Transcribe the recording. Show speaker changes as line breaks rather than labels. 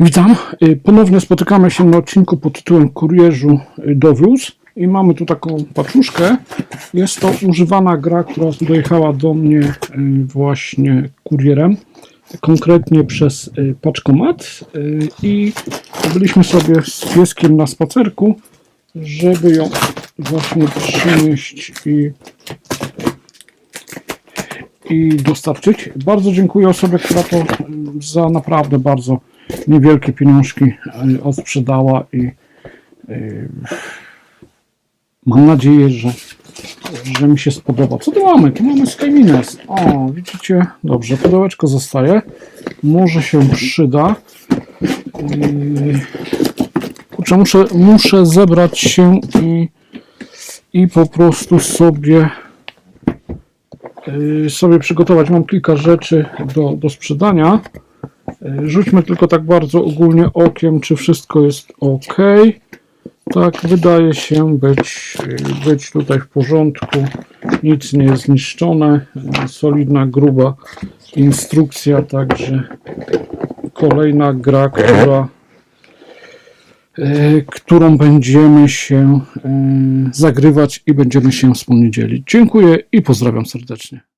Witam. Y, Ponownie spotykamy się na odcinku pod tytułem Kurierzu y, Dowiózł i mamy tu taką paczuszkę. Jest to używana gra, która dojechała do mnie y, właśnie kurierem, konkretnie przez paczkomat i byliśmy sobie z pieskiem na spacerku, żeby ją właśnie przynieść i i dostarczyć. Bardzo dziękuję osobie, która to za naprawdę bardzo niewielkie pieniążki y, odsprzedała i y, mam nadzieję, że, że mi się spodoba. Co tu mamy? Tu mamy Skymines. O, widzicie? Dobrze, pudełeczko zostaje. Może się przyda. Yy, Kurczę, muszę, muszę zebrać się i, i po prostu sobie sobie przygotować. Mam kilka rzeczy do, do sprzedania. Y, Rzućmy tylko tak bardzo ogólnie okiem, czy wszystko jest ok. Tak, wydaje się być, być tutaj w porządku. Nic nie jest zniszczone. Y, Solidna, gruba instrukcja, także kolejna gra, która y, którą będziemy się zagrywać i będziemy się wspólnie dzielić. Dziękuję i pozdrawiam serdecznie.